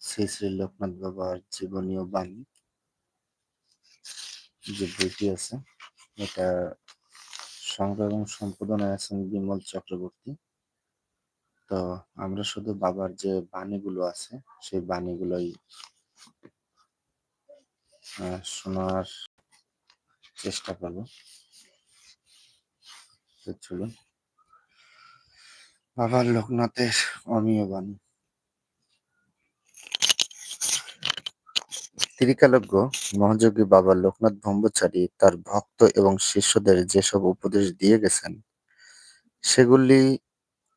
শ্রী শ্রী লোকনাথ বাবার জীবনীয় বাণী যে বইটি আছে, এটা সংগ্রহ এবং সম্পাদনায় আছেন বিমল চক্রবর্তী। তো আমরা শুধু বাবার যে বাণীগুলো আছে, সেই বাণীগুলোই শোনার চেষ্টা করব। চলুন। বাবার লোকনাথের অমীয় বাণী। ত্রিকালজ্ঞ মহাযোগী বাবা লোকনাথ ব্রহ্মচারী তার ভক্ত এবং শিষ্যদের যেসব উপদেশ দিয়ে গেছেন, সেগুলি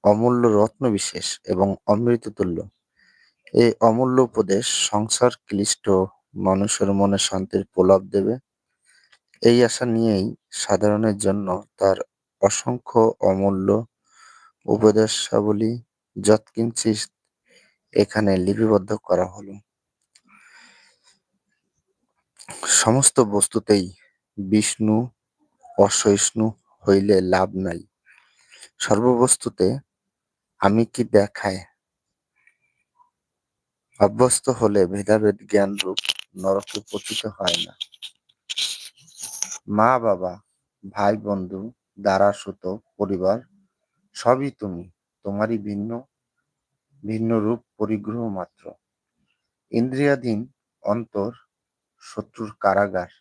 অমূল্য রত্ন বিশেষ এবং অমৃততুল্য এই অমূল্য উপদেশ সংসার ক্লিষ্ট মানুষের মনে শান্তির প্রলাপ দেবে। এই আশা নিয়েই সাধারণের জন্য তার অসংখ্য অমূল্য উপদেশাবলী যৎকিঞ্চিত এখানে লিপিবদ্ধ করা হলো। সমস্ত বস্তুতেই বিষ্ণু, অসহিষ্ণু হইলে লাভ নাই। সর্ববস্তুতে আমি কি দেখায় অভ্যস্ত হলে ভেদাভেদ জ্ঞানরূপ নরকে পতিত হয় না। মা, বাবা, ভাই, বন্ধু, দ্বারা সুত, পরিবার, সবই তুমি। তোমারই ভিন্ন ভিন্ন রূপ পরিগ্রহ মাত্র। ইন্দ্রিয়াধীন অন্তর শত্রুর কারাগার।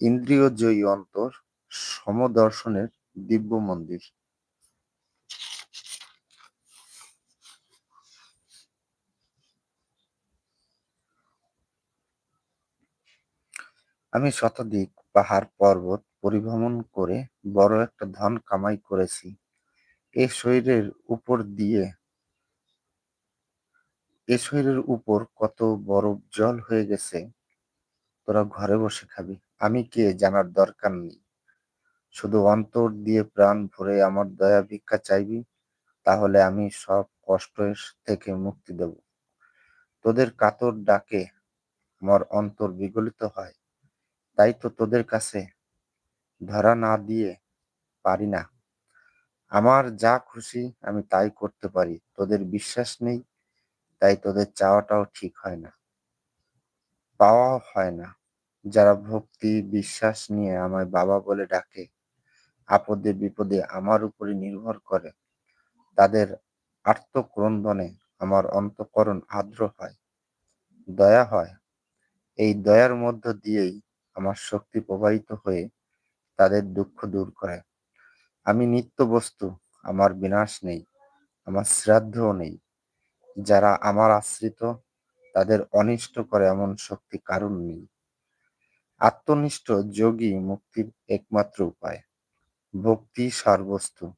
ইন্দ্রিয় জয়ী অন্তর সমদর্শনের দিব্য মন্দির। আমি শতাধিক পাহাড় পর্বত পরিভ্রমণ করে বড় একটা ধন কামাই করেছি। এ শরীরের উপর দিয়ে, এ শরীরের উপর কত বরফ জল হয়ে গেছে। তোরা ঘরে বসে খাবি। আমি কে জানার দরকার নেই। শুধু অন্তর দিয়ে প্রাণ ভরে আমার দয়া ভিক্ষা চাইবি, তাহলে আমি সব কষ্ট থেকে মুক্তি দেব। তোদের কাতর ডাকে আমার অন্তর বিগলিত হয়। তাই তো তোদের কাছে ধরা না দিয়ে পারি না। আমার যা খুশি আমি তাই করতে পারি। তোদের বিশ্বাস নেই, তাই তোদের চাওয়াটাও ঠিক হয় না। পাওয়াও হয় না। যারা ভক্তি, বিশ্বাস নিয়ে আমায় বাবা বলে ডাকে, আপদে বিপদে আমার উপরে নির্ভর করে। তাদের আত্মক্রন্দনে আমার অন্তকরণ আর্দ্র হয়, দয়া হয়। এই দয়ার মধ্য দিয়েই আমার শক্তি প্রবাহিত হয়ে তাদের দুঃখ দূর করে। আমি নিত্য বস্তু, আমার বিনাশ নেই, আমার শ্রাদ্ধও নেই। যারা আমার আশ্রিত, তাদের অনিষ্ট করে এমন শক্তি কারণ নেই। আত্মনিষ্ঠ যোগী মুক্তির একমাত্র উপায়। ভক্তি সর্বস্তু,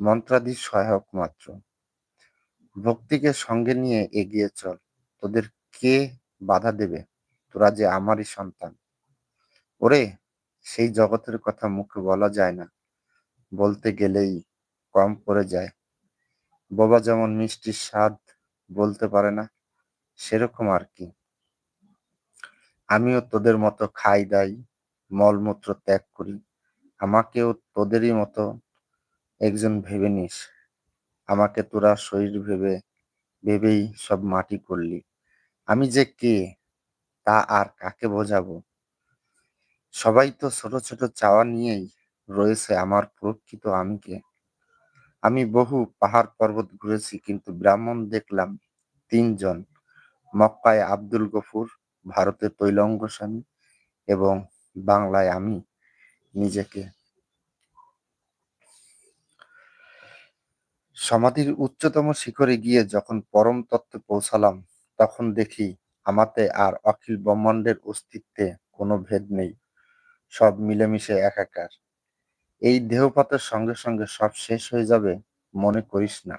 মন্ত্রাদি সহায়ক মাত্র। ভক্তিকে সঙ্গে নিয়ে এগিয়ে চল, তোদের কে বাধা দেবে? তোরা যে আমারই সন্তান। ওরে, সেই জগতের কথা মুখে বলা যায় না। বলতে গেলেই কম পড়ে যায়। বাবা যেমন মিষ্টির স্বাদ বলতে পারে না, সেরকম আর কি। আমিও তোদের মতো খাই দাই, মলমূত্র ত্যাগ করি। আমাকেও তোদেরই মতো একজন ভেবে নিস। আমাকে তোরা শরীর ভেবে, ভেবেই সব মাটি করলি। আমি যে কে, তা আর কাকে বোঝাবো? সবাই তো ছোট ছোট চাওয়া নিয়েই রয়েছে আমার প্রকৃত আমিকে। আমি বহু পাহাড় পর্বত ঘুরেছি, কিন্তু ব্রাহ্মণ দেখলাম তিনজন, মক্কায় আব্দুল গফুর ভারতে তৈলঙ্গ স্বামী এবং বাংলায় আমি নিজেকে সমাধির উচ্চতম শিখরে গিয়ে যখন পরম তত্ত্বে পৌঁছালাম, তখন দেখি আমাতে আর অখিল ব্রহ্মাণ্ডের অস্তিত্বে কোনো ভেদ নেই, সব মিলেমিশে একাকার। এই দেহপাতের সঙ্গে সঙ্গে সব শেষ হয়ে যাবে মনে করিস না।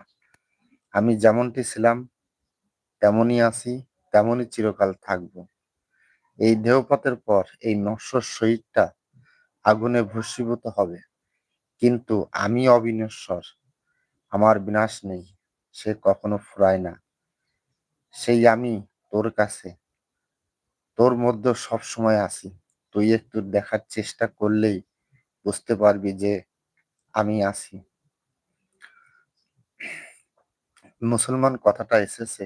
আমি যেমনটি ছিলাম, তেমনই আছি, তেমনই চিরকাল থাকব। এই দেহপাতের পর এই নশ্বর শরীরটা আগুনে ভস্মীভূত হবে। কিন্তু আমি অবিনশ্বর, আমার বিনাশ নেই, সে কখনো ফুরায় না। সেই আমি তোর কাছে, তোর মধ্যে সব সময় আছি। তুই একটু দেখার চেষ্টা করলেই বুঝতে পারবি যে আমি আছি। মুসলমান কথাটা এসেছে।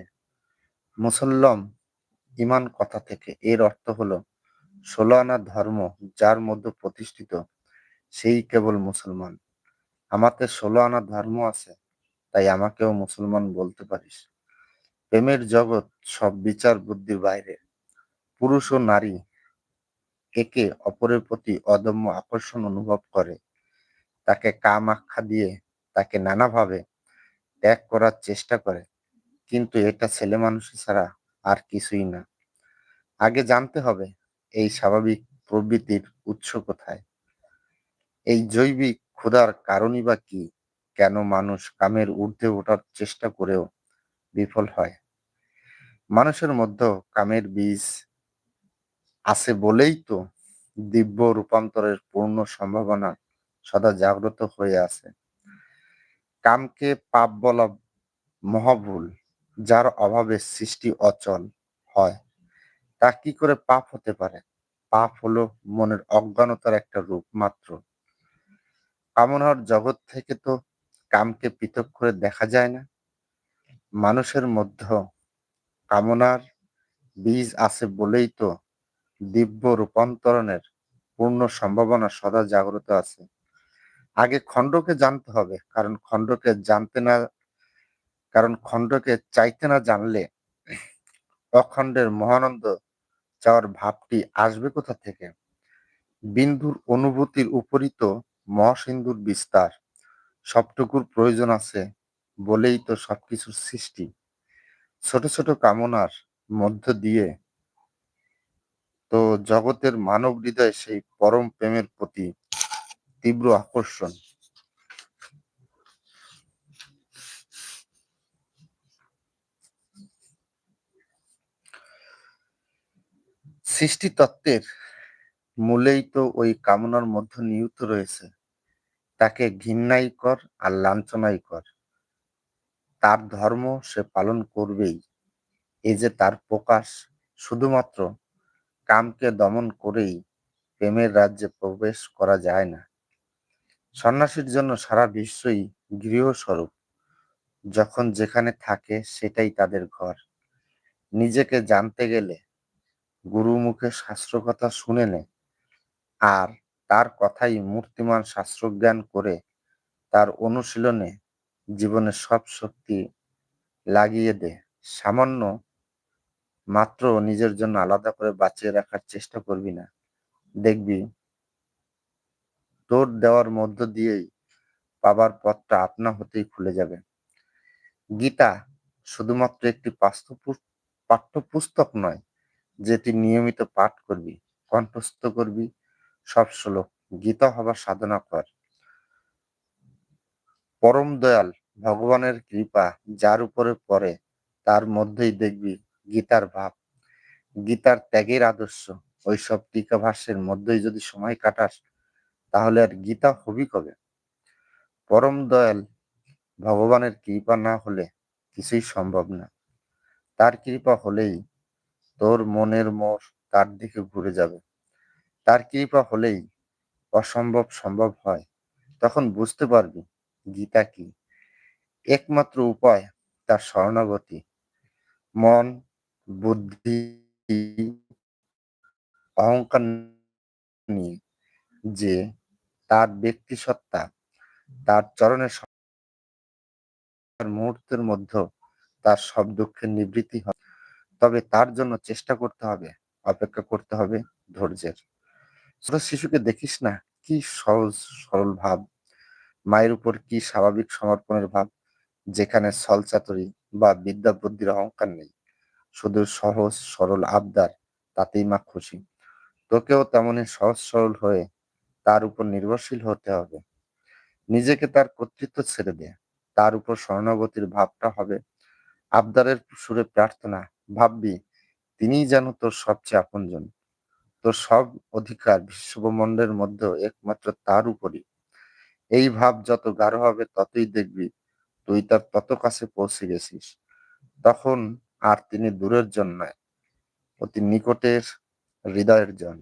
মুসল্লম ইমান কথা থেকে। এর অর্থ হলো, ষোলো আনা ধর্ম যার মধ্যে প্রতিষ্ঠিত, সেই কেবল মুসলমান। আমাদের ষোলো আনা ধর্ম আছে, তাই আমাকেও মুসলমান বলতে পারিস। প্রেমের জগৎ সব বিচার বুদ্ধির বাইরে। পুরুষ ও নারী একে অপরের প্রতি অদম্য আকর্ষণ অনুভব করে। তাকে কাম আখ্যা দিয়ে তাকে নানাভাবে ত্যাগ করার চেষ্টা করে। কিন্তু এটা ছেলে মানুষই ছাড়া আর কিছুই না। আগে জানতে হবে এই স্বাভাবিক প্রবৃত্তির উৎস কোথায়। এই জৈবিক ক্ষুধার কারণই বা কি? কেন মানুষ কামের ঊর্ধ্বে ওঠার চেষ্টা করেও বিফল হয়? মানুষের মধ্যে কামের বীজ আছে বলেই তো দিব্য রূপান্তরের পূর্ণ সম্ভাবনা সদা জাগ্রত হয়ে আছে। কামকে পাপ বলা মহাভুল। যার অভাবে সৃষ্টি অচল হয়, তা কি করে পাপ হতে পারে? পাপ হলো মনের অজ্ঞানতার একটা রূপ মাত্র। কামনার জগৎ থেকে তো কামকে পৃথক করে দেখা যায় না। মানুষের মধ্যে কামনার বীজ আছে বলেই তো দিব্য রূপান্তরণের পূর্ণ সম্ভাবনা সদা জাগ্রত আছে। আগে খণ্ডকে জানতে হবে, কারণ খণ্ডকে জানতে না কারণ খণ্ডকে চাইতে না জানলে অখণ্ডের মহানন্দ চাওয়ার ভাবটি আসবে কোথা থেকে? বিন্দুর অনুভূতির উপরই তো মহাসিন্ধুর বিস্তার। সবটুকুর প্রয়োজন আছে বলেই তো সবকিছুর সৃষ্টি। ছোট ছোট কামনার মধ্য দিয়ে তো জগতের মানব হৃদয় সেই পরম প্রেমের প্রতি তীব্র আকর্ষণ। সৃষ্টি তত্ত্বের মূলেই তো ওই কামনার মধ্যে নিহিত রয়েছে। তাকে ঘৃণাই কর আর লাঞ্ছনাই কর। তার ধর্ম সে পালন করবেই। এই যে তার প্রকাশ, শুধুমাত্র কামকে দমন করেই প্রেমের রাজ্যে প্রবেশ করা যায় না। সন্ন্যাসীর জন্য সারা বিশ্বই গৃহস্বরূপ। যখন যেখানে থাকে সেটাই তাদের ঘর। নিজেকে জানতে গেলে গুরু মুখে শাস্ত্র কথা শুনে নে আর তার কথাই মূর্তিমান শাস্ত্রজ্ঞান করে তার অনুশীলনে জীবনের সব শক্তি লাগিয়ে দে। সামান্য মাত্র নিজের জন্য আলাদা করে বাঁচিয়ে রাখার চেষ্টা করবি না। দেখবি, তোর দেওয়ার মধ্য দিয়েই পাবার পথটা আপনা হতেই খুলে যাবে। গীতা শুধুমাত্র একটি পাঠ্যপুস্তক নয় যেটি নিয়মিত পাঠ করবি, কণ্ঠস্থ করবি, সব শ্লোক। গীতা হবার সাধনা কর। পরম দয়াল, ভগবানের কৃপা যার উপরে পড়ে, তার মধ্যেই দেখবি গীতার ভাব। গীতার ত্যাগের আদর্শ ওইসব টিকা ভাষ্যের মধ্যেই যদি সময় কাটাস, তাহলে আর গীতা হবি কবে? পরম দয়াল, ভগবানের কৃপা না হলে কিছুই সম্ভব না। তার কৃপা হলেই তোর মনের মোর তার দিকে ঘুরে যাবে। তার কৃপা হলেই অসম্ভব সম্ভব হয়। তখন বুঝতে পারবি গীতা কি। একমাত্র উপায় তার শরণাগতি। মন, বুদ্ধি, অহংকার নিয়ে যে তার ব্যক্তি সত্তা তার চরণের মুহূর্তের মধ্যে তার সব দুঃখের নিবৃত্তি হয়। তবে তার জন্য চেষ্টা করতে হবে, অপেক্ষা করতে হবে ধৈর্যের। ছোট শিশুকে দেখিস না, কি সহজ, সরল ভাব। মায়ের উপর কি স্বাভাবিক সমর্পণের ভাব, যেখানে ছলচাতুরি বা বিদ্যা বুদ্ধির অহংকার নেই। শুধু সহজ, সরল আবদার, তাতেই মা খুশি। তোকেও তেমনই সহজ, সরল হয়ে তার উপর নির্ভরশীল হতে হবে। নিজেকে তার কর্তৃত্ব ছেড়ে দে। তার উপর শরণাগতির ভাবটা হবে। আবদারের সুরে প্রার্থনা ভাববি, তিনিই যেন তোর সবচেয়ে আপনজন। তোর সব অধিকার বিশ্বব্রহ্মাণ্ডের মধ্যে একমাত্র তার উপরই। এই ভাব যত গাঢ় হবে ততই দেখবি, তুই তার তত কাছে পৌঁছে গেছিস। তখন আর তিনি দূরের জন নয়, অতি নিকটের হৃদয়ের জন।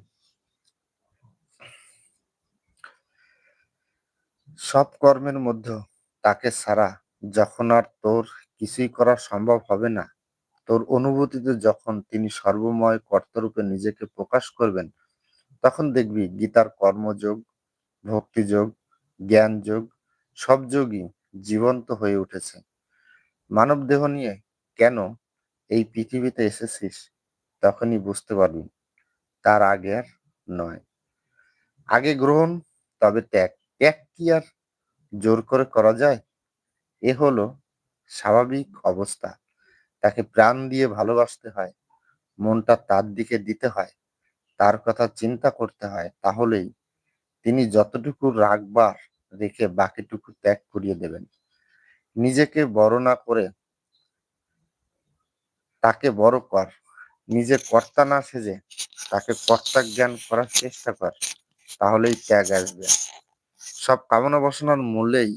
সব কর্মের মধ্যে তাকে ছাড়া যখন আর তোর কিছুই করা সম্ভব হবে না তোর অনুভূতিতে যখন তিনি সর্বময় কর্তারূপে নিজেকে প্রকাশ করবেন, তখন দেখবি গীতার কর্মযোগ, ভক্তিযোগ, জ্ঞানযোগ সব যোগই জীবন্ত হয়ে উঠেছে। মানব দেহ নিয়ে কেন এই পৃথিবীতে এসেছিস তখনই বুঝতে পারবি, তার আগে আর নয়। আগে গ্রহণ, তবে ত্যাগ। ত্যাগ কি আর জোর করে করা যায়? এ হলো স্বাভাবিক অবস্থা। তাকে প্রাণ দিয়ে ভালোবাসতে হয়, মনটা তার দিকে দিতে হয়, তার কথা চিন্তা করতে হয়, তাহলেই তিনি যতটুকু রাখবার রেখে বাকিটুকু ত্যাগ করিয়ে দেবেন। নিজেকে বড় না করে তাকে বড় কর। নিজে কর্তা না সেজে তাকে কর্তা জ্ঞান করার চেষ্টা কর, তাহলেই ত্যাগ আসবে। সব কামনা বাসনার মূলেই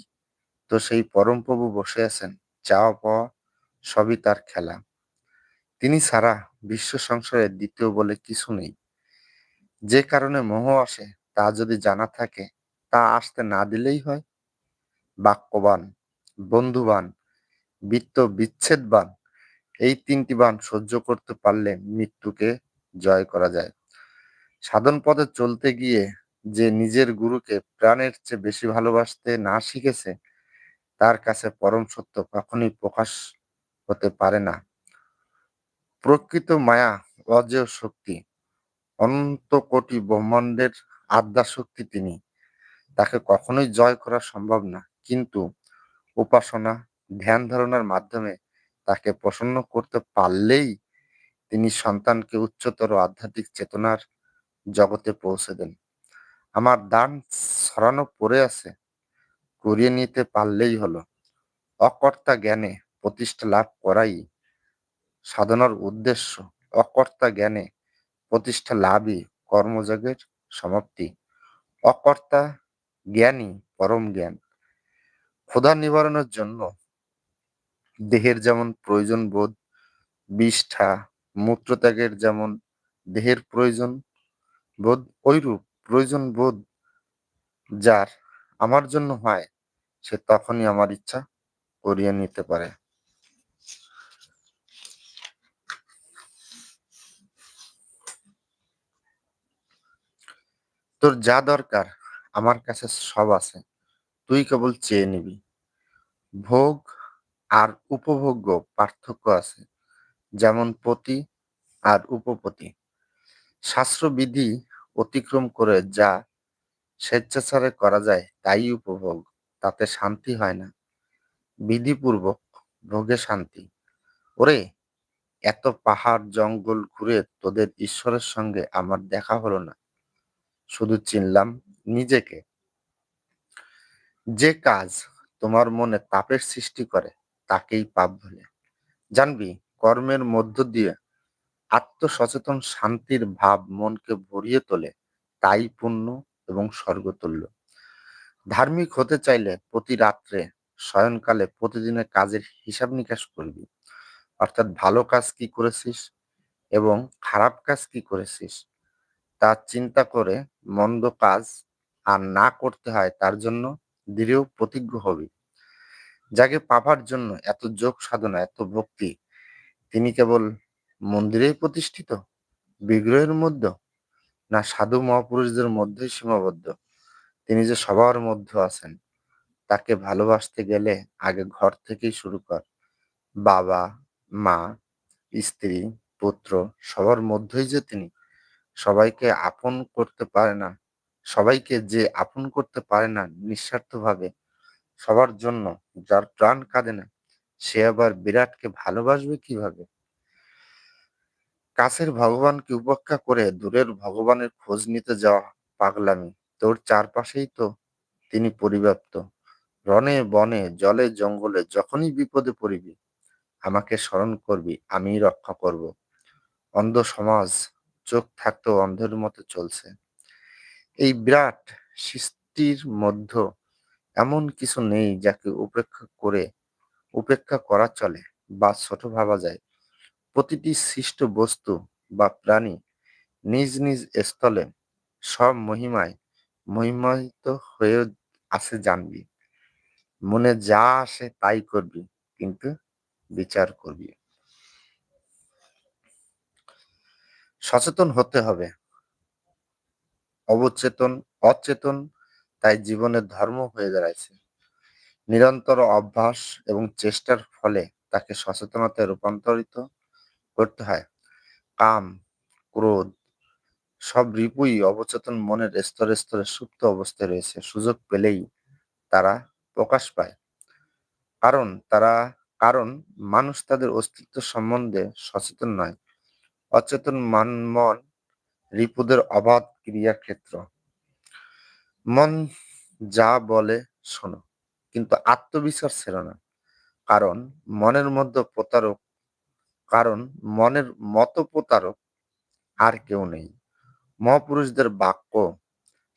তো সেই পরম প্রভু বসে আছেন। চাওয়া পাওয়া সবই তার খেলা। তিনি ছাড়া বিশ্ব সংসারে দ্বিতীয় বলে কিছু নেই। যে কারণে মোহ আসে, তা যদি জানা থাকে, তা আসতে না দিলেই হয়। বাক্যবান, বন্ধুবান, বৃত্ত বিচ্ছেদবান, এই তিনটি বান সহ্য করতে পারলে মৃত্যুকে জয় করা যায়। সাধন পথে চলতে গিয়ে যে নিজের গুরুকে প্রাণের চেয়ে বেশি ভালোবাসতে না শিখেছে, তার কাছে পরম সত্য কখনোই প্রকাশ হতে পারে না। প্রকৃত মায়া অজেয় শক্তি, অনন্ত কোটি ব্রহ্মাণ্ডের আদ্যা শক্তি তিনি। তাকে কখনোই জয় করা সম্ভব না। কিন্তু উপাসনা, ধ্যান ধারণার মাধ্যমে তাকে প্রসন্ন করতে পারলেই তিনি সন্তানকে উচ্চতর আধ্যাত্মিক চেতনার জগতে পৌঁছে দেন। আমার দান ছড়ানো পড়ে আছে, করিয়ে নিতে পারলেই হলো। অকর্তা জ্ঞানে প্রতিষ্ঠা লাভ করাই সাধনার উদ্দেশ্য। অকর্তা জ্ঞানে প্রতিষ্ঠা লাভই কর্মযোগের সমাপ্তি। অকর্তা জ্ঞানী পরম জ্ঞান। ক্ষুধা নিবারণের জন্য দেহের যেমন প্রয়োজন বোধ, বিষ্ঠা, মূত্রত্যাগের যেমন দেহের প্রয়োজন বোধ, ঐরূপ প্রয়োজন বোধ যার আমার জন্য হয়, সে তখনই আমার ইচ্ছা করিয়ে নিতে পারে। তোর যা দরকার আমার কাছে সব আছে। তুই কেবল চেয়ে নিবি। ভোগ আর উপভোগ্য পার্থক্য আছে, যেমন পতি আর উপপতি। শাস্ত্রবিধি অতিক্রম করে যা স্বেচ্ছাচারে করা যায়, তাই উপভোগ, তাতে শান্তি হয় না। বিধিপূর্বক ভোগে শান্তি। ওরে, এত পাহাড়, জঙ্গল ঘুরে তোদের ঈশ্বরের সঙ্গে আমার দেখা হলো না। শুধু চিনলাম নিজেকে। যে কাজ তোমার মনে তাপের সৃষ্টি করে, তাকেই পাপ বলে। জানবি, কর্মের মধ্য দিয়ে আত্মসচেতন শান্তির ভাব মনকে ভরিয়ে তোলে, তাই পুণ্য এবং স্বর্গতুল্য। ধার্মিক হতে চাইলে প্রতি রাত্রে শয়নকালে প্রতিদিনের কাজের হিসাব নিকাশ করবি। অর্থাৎ ভালো কাজ কি করেছিস এবং খারাপ কাজ কি করেছিস তা চিন্তা করে মন্দ কাজ আর না করতে হয় তার জন্য দৃঢ় প্রতিজ্ঞ হবি। যাকে পাবার জন্য এত যোগ সাধনা, এত ভক্তি, তিনি কেবল মন্দিরেই প্রতিষ্ঠিত? বিগ্রহের মধ্যে? না সাধু মহাপুরুষদের মধ্যেই সীমাবদ্ধ? তিনি যে সবার মধ্যে আছেন, তাকে ভালোবাসতে গেলে আগে ঘর থেকেই শুরু কর। বাবা, মা, স্ত্রী, পুত্র, সবার মধ্যেই যে তিনি। সবাইকে আপন করতে পারে না। সবাইকে যে আপন করতে পারে না নিঃস্বার্থভাবে সবার জন্য যার প্রাণ কাঁদে না, সে আবার বিরাটকে ভালোবাসবে কীভাবে? কাছের ভগবানকে উপেক্ষা করে দূরের ভগবানের খোঁজ নিতে যাওয়া পাগলামি। তোর চারপাশেই তো তিনি পরিব্যাপ্ত। রনে বনে, জলে, জঙ্গলে যখনই বিপদে পড়িবি, আমাকে স্মরণ করবি, আমিই রক্ষা করব। অন্ধ সমাজ চোখ থাকতেও অন্ধের মতো চলছে। এই বিরাট সৃষ্টির মধ্যে এমন কিছু নেই যাকে উপেক্ষা করে, উপেক্ষা করা চলে বা ছোট ভাবা যায়। প্রতিটি সৃষ্ট বস্তু বা প্রাণী নিজ নিজ স্থলে সব মহিমায় মহিমায়িত হয়ে আছে জানবি। মনে যা আসে তাই করবি, কিন্তু বিচার করবি। সচেতন হতে হবে। অবচেতন, অচেতন, তাই জীবনের ধর্ম হয়ে দাঁড়াইছে। নিরন্তর অভ্যাস এবং চেষ্টার ফলে তাকে সচেতনতায় রূপান্তরিত করতে হয়। কাম, ক্রোধ সব রিপুই অবচেতন মনের স্তরে স্তরে সুপ্ত অবস্থায় রয়েছে। সুযোগ পেলেই তারা প্রকাশ পায়। কারণ, তারা, কারণ মানুষ তাদের অস্তিত্ব সম্বন্ধে সচেতন নয়। অচেতন মান মন রিপুদের অবাধ ক্রিয়াক্ষেত্র। মন যা বলে শোনো, কিন্তু আত্মবিশ্বাস ছিল না। কারণ মনের মধ্যে প্রতারক, কারণ মনের মত প্রতারক আর কেউ নেই। মহাপুরুষদের বাক্য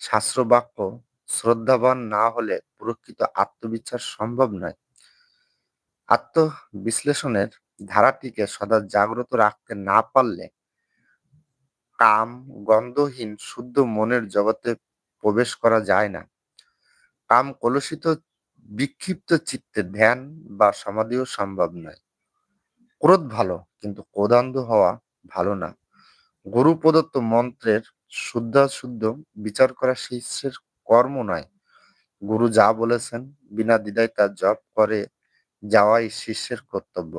শাস্ত্র বাক্য শ্রদ্ধাবান না হলে প্রকৃত আত্মবিশ্বাস সম্ভব নয়। আত্মবিশ্লেষণের ধারাটিকে সদা জাগ্রত রাখতে না পারলে কাম, গন্ধহীন, শুদ্ধ মনের জগতে প্রবেশ করা যায় না। কাম কলুষিত, বিক্ষিপ্ত চিত্তে ধ্যান বা সমাধিও সম্ভব নয়। ক্রোধ ভালো, কিন্তু ক্রোধান্ধ হওয়া ভালো না। গুরু প্রদত্ত মন্ত্রের শুদ্ধাশুদ্ধ বিচার করা শিষ্যের কর্ম নয়। গুরু যা বলেছেন, বিনা দ্বিধায় তা জপ করে যাওয়াই শিষ্যের কর্তব্য।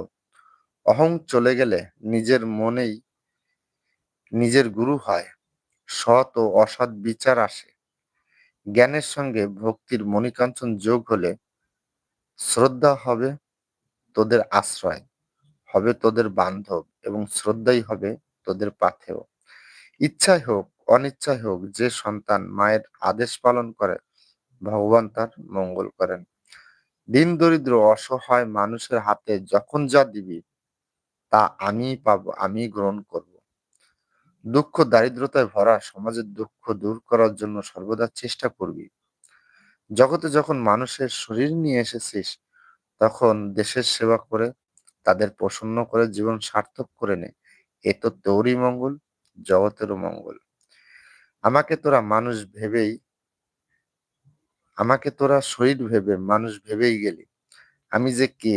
অহং চলে গেলে নিজের মনেই নিজের গুরু হয়। সৎ ও অসৎ বিচার আসে। জ্ঞানের সঙ্গে ভক্তির মণিকাঞ্চন যোগ হলে শ্রদ্ধা হবে তোদের আশ্রয়, হবে তোদের বান্ধব এবং শ্রদ্ধাই হবে তোদের পাথেও ইচ্ছাই হোক অনিচ্ছাই হোক, যে সন্তান মায়ের আদেশ পালন করে, ভগবান তার মঙ্গল করেন। দিন দরিদ্র অসহায় মানুষের হাতে যখন যা দিবি তা আমি পাবো আমি গ্রহণ করব। দুঃখ দারিদ্রতায় ভরা সমাজের দুঃখ দূর করার জন্য সর্বদা চেষ্টা করবি। জগতে যখন মানুষের শরীর নিয়ে এসেছিস, তখন দেশের সেবা করে, তাদের প্রসন্ন করে জীবন সার্থক করে নে। এ তো তোরই মঙ্গল, জগতেরও মঙ্গল। আমাকে তোরা মানুষ ভেবেই, আমাকে তোরা শরীর ভেবে মানুষ ভেবেই গেলি। আমি যে কে,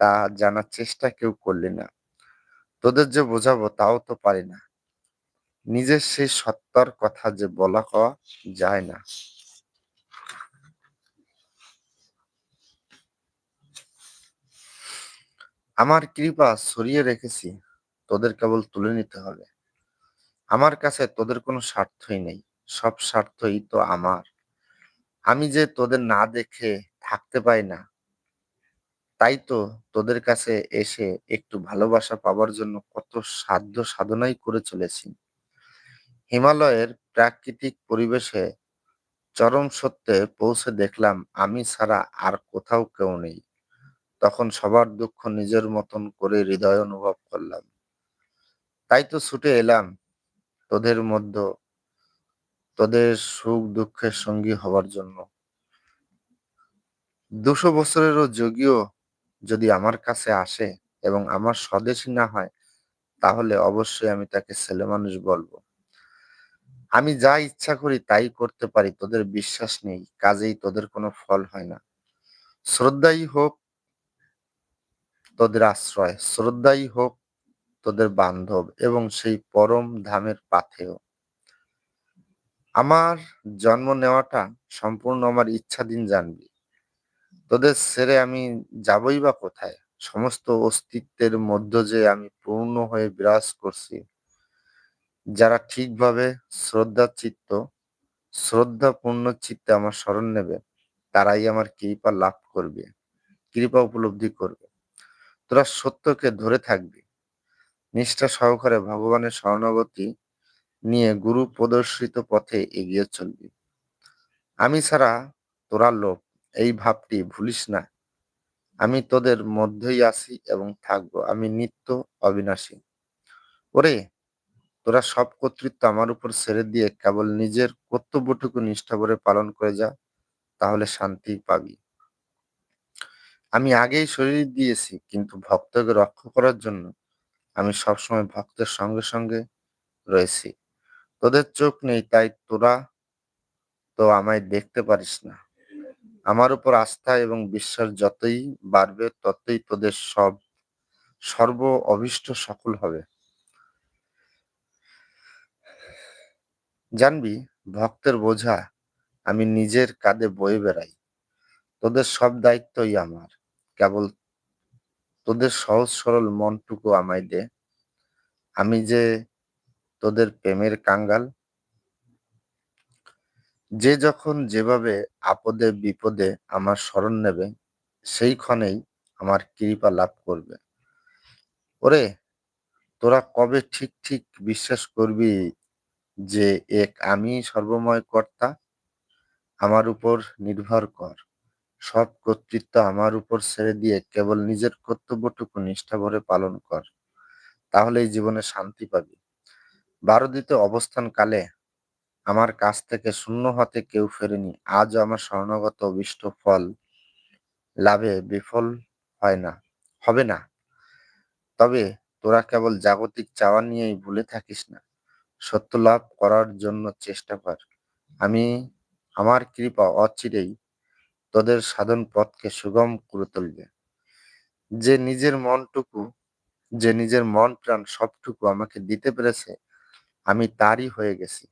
তা জানার চেষ্টা কেউ করলি না। তোদের যে বোঝাবো, তাও তো পারি না। নিজের সেই সত্তার কথা যে বলা কওয়া যায় না। আমার কৃপা সরিয়ে রেখেছি, তোদের কেবল তুলে নিতে হবে। আমার কাছে তোদের কোনো স্বার্থই নেই, সব স্বার্থই তো আমার। আমি যে তোদের না দেখে থাকতে পাই না তাই তো তোদের কাছে এসে একটু ভালোবাসা পাবার জন্য কত সাধ্য সাধনাই করে চলেছি। হিমালয়ের প্রাকৃতিক পরিবেশে চরম সত্যে পৌঁছে দেখলাম, আমি ছাড়া আর কোথাও কেউ নেই। তখন সবার দুঃখ নিজের মতন করে হৃদয় অনুভব করলাম। তাই তো ছুটে এলাম তোদের মধ্যে, তোদের সুখ দুঃখের সঙ্গী হবার জন্য। দুশো বছরেরও যোগীও যদি আমার কাছে আসে এবং আমার স্বদেশী না হয়, তাহলে অবশ্যই আমি তাকে ছেলে মানুষ বলব। আমি যা ইচ্ছা করি তাই করতে পারি, তোদের বিশ্বাস নেই, কাজেই তোদের কোনো ফল হয় না। শ্রদ্ধাই হোক তোদের আশ্রয়, শ্রদ্ধাই হোক তোদের বান্ধব এবং সেই পরম ধামের পাথেও আমার জন্ম নেওয়াটা সম্পূর্ণ আমার ইচ্ছাধীন জানবি। তোদের ছেড়ে আমি যাবই বা কোথায়? সমস্ত অস্তিত্বের মধ্য যে আমি পূর্ণ হয়ে বিরাজ করছি। যারা ঠিকভাবে শ্রদ্ধা চিত্ত শ্রদ্ধা পূর্ণ চিত্তে আমার স্মরণ নেবে, তারাই আমার কৃপা লাভ করবে, কৃপা উপলব্ধি করবে। তোরা সত্যকে ধরে থাকবি। নিষ্ঠা সহকারে ভগবানের শরণাগতি নিয়ে গুরু প্রদর্শিত পথে এগিয়ে চলবি। আমি ছাড়া তোরা লোক। এই ভাবটি ভুলিস না। আমি তোদের মধ্যেই আছি এবং থাকব। আমি নিত্য অবিনাশী। ওরে, তোরা সব কর্তৃত্ব আমার উপর ছেড়ে দিয়ে কেবল নিজের কর্তব্যটুকু নিষ্ঠা করে পালন করে যা, তাহলে শান্তি পাবি। আমি আগেই শরীর দিয়েছি, কিন্তু ভক্তকে রক্ষা করার জন্য আমি সবসময় ভক্তের সঙ্গে সঙ্গে রয়েছি। তোদের চোখ নেই, তাই তোরা তো আমায় দেখতে পারিস না। আমার উপর আস্থা এবং বিশ্বাস যতই বাড়বে, ততই তোদের সব সর্ব অভিষ্ট সফল হবে। জানবি, ভক্তের বোঝা, আমি নিজের কাঁধে বয়ে বেড়াই। তোদের সব দায়িত্বই আমার। কেবল তোদের সহজ সরল মনটুকু আমায় দে। আমি যে তোদের প্রেমের কাঙ্গাল যে যখন যেভাবে আপদে, বিপদে আমার স্মরণ নেবে, সেই ক্ষণেই আমার কৃপা লাভ করবে। ওরে, তোরা কবে ঠিক ঠিক বিশ্বাস করবি যে এক আমি সর্বময় কর্তা? আমার উপর নির্ভর কর। সব কর্তৃত্ব আমার উপর ছেড়ে দিয়ে কেবল নিজের কর্তব্যটুকু নিষ্ঠা ভরে পালন কর। তাহলেই জীবনে শান্তি পাবি। বারোদিতে অবস্থান কালে আমার কাছ থেকে শূন্য হাতে কেউ ফেরেনি। আজও আমার শরণাগত অভিষ্ট ফল লাভে বিফল হয় না, হবে না। তবে তোরা কেবল জাগতিক চাওয়া নিয়েই ভুলে থাকিস না। সত্য লাভ করার জন্য চেষ্টা কর। আমি আমার কৃপা অচিরেই তোদের সাধন পথকে সুগম করে তুলবে। যে নিজের মনটুকু, যে নিজের মন প্রাণ সবটুকু আমাকে দিতে পেরেছে, আমি তারই হয়ে গেছি।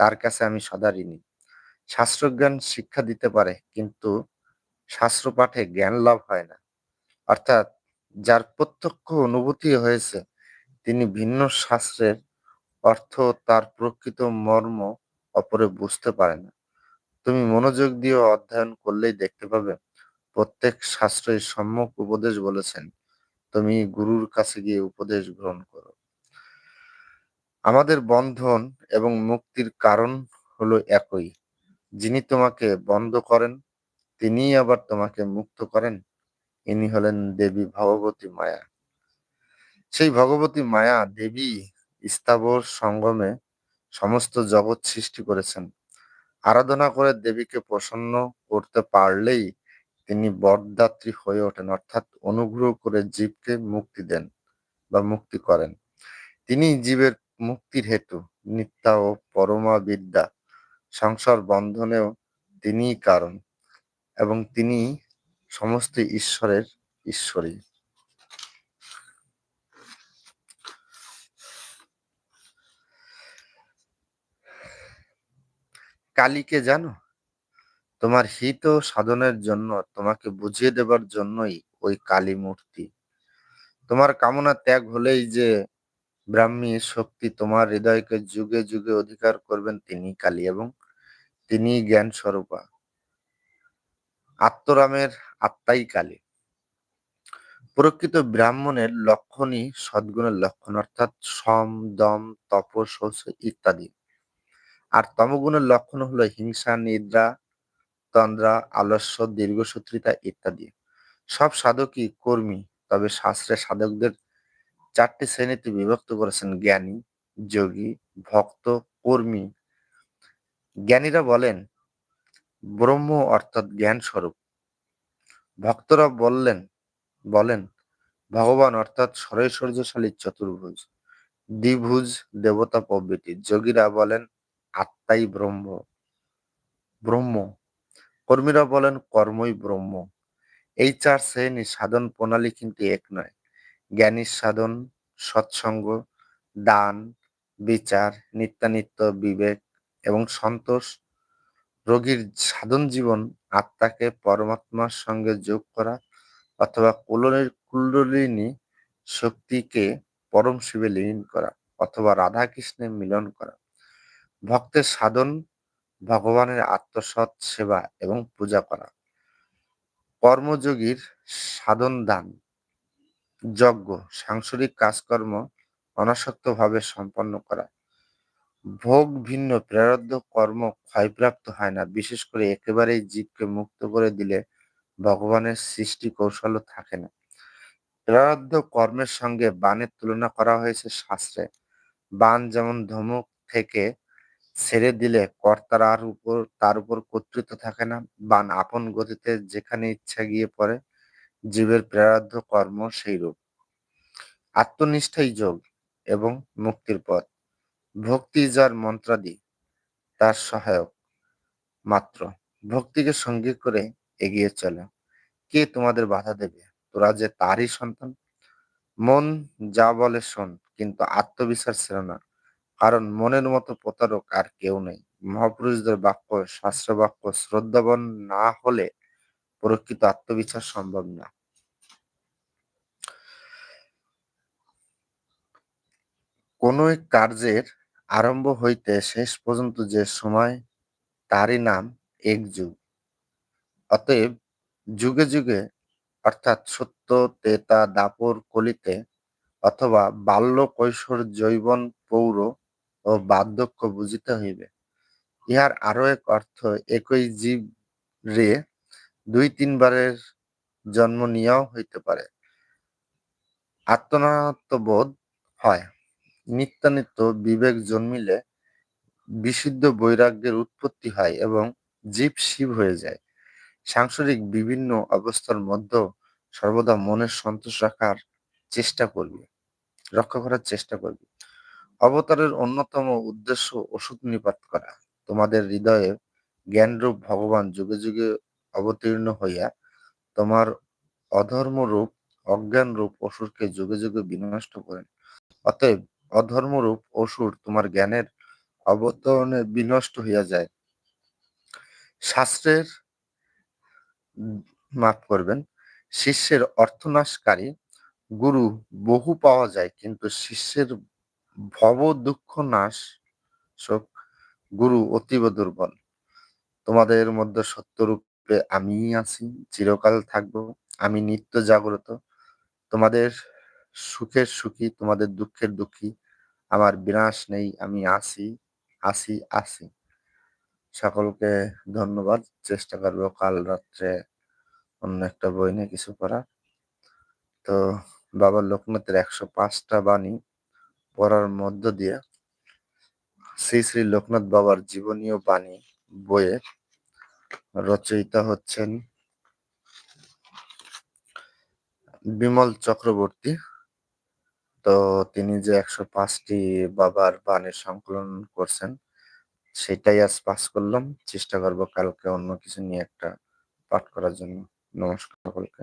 তার কাছে আমি সদা ঋণী। শাস্ত্রজ্ঞান শিক্ষা দিতে পারে, কিন্তু শাস্ত্র পাঠে জ্ঞান লাভ হয় না। অর্থাৎ যার প্রত্যক্ষ অনুভূতি হয়েছে, তিনি ভিন্ন শাস্ত্রের অর্থ তার প্রকৃত মর্ম অপরে বুঝতে পারে না। তুমি মনোযোগ দিয়ে অধ্যয়ন করলেই দেখতে পাবে, প্রত্যেক শাস্ত্রের সম্যক উপদেশ বলেছেন, তুমি গুরুর কাছে গিয়ে উপদেশ গ্রহণ করো। আমাদের বন্ধন এবং মুক্তির কারণ হলো একই। যিনি তোমাকে বন্ধ করেন, তিনিই আবার তোমাকে মুক্ত করেন। ইনি হলেন দেবী ভগবতী মায়া। সেই ভগবতী মায়া দেবী স্থাবর সঙ্গমে সমস্ত জগৎ সৃষ্টি করেছেন। আরাধনা করে দেবীকে প্রসন্ন করতে পারলেই তিনি বরদাত্রী হয়ে ওঠেন, অর্থাৎ অনুগ্রহ করে জীবকে মুক্তি দেন বা মুক্তি করেন। তিনি জীবের মুক্তির হেতু, নিত্যা ও পরমা বিদ্যা সংসার বন্ধনেও তিনিই কারণ এবং তিনি সমস্ত ঈশ্বরের ঈশ্বরী। কালীকে জানো? তোমার হিত সাধনের জন্য, তোমাকে বুঝিয়ে দেবার জন্যই ওই কালী মূর্তি। তোমার কামনা ত্যাগ হলেই যে ব্রাহ্মী শক্তি তোমার হৃদয়কে যুগে যুগে অধিকার করবেন তিনি কালী এবং তিনি জ্ঞান স্বরূপা আত্মরামের আত্মাই কালী। প্রকৃত ব্রাহ্মণের লক্ষণই সদ্গুণের লক্ষণ, অর্থাৎ সম, দম তপ শৌচ ইত্যাদি। আর তমগুণের লক্ষণ হলো হিংসা, নিদ্রা, তন্দ্রা, আলস্য, দীর্ঘসূত্রিতা ইত্যাদি। সব সাধকই কর্মী, তবে শাস্ত্রে সাধকদের চারটি শ্রেণীতে বিভক্ত করেছেন জ্ঞানী, যোগী, ভক্ত, কর্মী। জ্ঞানীরা বলেন, ব্রহ্ম অর্থাৎ জ্ঞান স্বরূপ ভক্তরা বললেন, বলেন, ভগবান অর্থাৎ সরৈশ্বর্যশালী চতুর্ভুজ, দ্বিভুজ দেবতা প্রভৃতি। যোগীরা বলেন, আত্মাই ব্রহ্ম। ব্রহ্ম। কর্মীরা বলেন, কর্মই ব্রহ্ম। এই চার শ্রেণি সাধন প্রণালী কিন্তু এক নয়। জ্ঞানীর সাধন, সৎসঙ্গ, দান, বিচার, নিত্যানিত্য, বিবেক এবং সন্তোষ। রোগীর সাধন জীবন আত্মাকে পরমাত্মার সঙ্গে যোগ করা অথবা কুলনের কুণ্ডলিনী শক্তিকে পরম শিবে লীন করা অথবা রাধা কৃষ্ণে মিলন করা। ভক্তের সাধন, ভগবানের আত্মসৎ সেবা এবং পূজা করা। কর্মযোগীর সাধন দান। যজ্ঞ, সাংসারিক কাজকর্ম অনাসক্তভাবে সম্পন্ন করা। ভোগ ভিন্ন, প্রারব্ধ কর্ম ক্ষয়প্রাপ্ত হয় না। বিশেষ করে একেবারেই জীবকে মুক্ত করে দিলে ভগবানের সৃষ্টি কৌশলও থাকে না। প্রারব্ধ কর্মের সঙ্গে বানের তুলনা করা হয়েছে শাস্ত্রে। বান যেমন ধমক থেকে ছেড়ে দিলে কর্তার আর উপর, তার উপর কর্তৃত্ব থাকে না। বান আপন গতিতে যেখানে ইচ্ছা গিয়ে পড়ে জীবের প্রারব্ধ কর্ম সেই রূপ আত্মনিষ্ঠাই যোগ এবং মুক্তির পথ। ভক্তি যার মন্ত্রাদি, তার সহায়ক মাত্র। ভক্তিকে সঙ্গী করে এগিয়ে চলে। কে তোমাদের বাধা দেবে? তোরা যে তারই সন্তান? মন যা বলে শোন, কিন্তু আত্মবিশ্বাস ছিল না। কারণ মনের মতো প্রতারক আর কেউ নেই। মহাপুরুষদের বাক্য শাস্ত্র বাক্য শ্রদ্ধাবান না হলে প্রকৃত আত্মবিশ্বাস সম্ভব না। কোন এক কার্যের আরম্ভ হইতে শেষ পর্যন্ত যে সময়, তারই নাম এক যুগ। অতএব যুগে যুগে, অর্থাৎ সত্য, তেতা, দাপর কলিতে অথবা বাল্য কৈশোর জৈবন পৌর ও বার্ধক্য বুঝিতে হইবে। ইহার আরও এক অর্থ, একই জীব রে দুই তিনবারের জন্ম নিয়েও হইতে পারে। আত্মনাত্মবোধ হয়। নিত্য নিত্য বিবেক জন্মিলে বিশুদ্ধ বৈরাগ্যের উৎপত্তি হয় এবং জীব শিব হয়ে যায়। সাংসারিক বিভিন্ন অবস্থার মধ্যে সর্বদা মনের সন্তোষ রাখার চেষ্টা করবে, রক্ষা করার চেষ্টা করবে। অবতারের অন্যতম উদ্দেশ্য ওষুধ নিপাত করা। তোমাদের হৃদয়ে জ্ঞানরূপ ভগবান যুগে যুগে অবতীর্ণ হইয়া তোমার অধর্মরূপ, অজ্ঞানরূপ অসুরকে যুগে যুগে বিনষ্ট করেন। অতএব অধর্মরূপ অসুর তোমার জ্ঞানের অবতরণে বিনষ্ট হইয়া যায়। শাস্ত্রের মাফ করবেন, শিষ্যের অর্থনাশকারী গুরু বহু পাওয়া যায়, কিন্তু শিষ্যের ভব দুঃখ নাশ গুরু অতীব দুর্বল। তোমাদের মধ্যে সত্যরূপে আমি আছি, চিরকাল থাকব, আমি নিত্য জাগ্রত। তোমাদের সুখের সুখী, তোমাদের দুঃখের দুঃখী, আমার বিনাশ নেই, আমি আসি আসি আসি সকলকে ধন্যবাদ, চেষ্টা করব কাল রাত্রে অন্য একটা বই নিয়ে কিছু করার তো বাবা লোকনাথের একশো পাঁচটা বাণী পড়ার মধ্য দিয়ে শ্রী শ্রী লোকনাথ বাবার জীবনীয় বাণী বইয়ে রচয়িতা হচ্ছেন বিমল চক্রবর্তী। তো তিনি যে একশো পাঁচটি বাবার বাণীর সংকলন করছেন, সেটাই আজ পাস করলাম। চেষ্টা করব কালকে অন্য কিছু নিয়ে একটা পাঠ করার জন্য। নমস্কার সকলকে।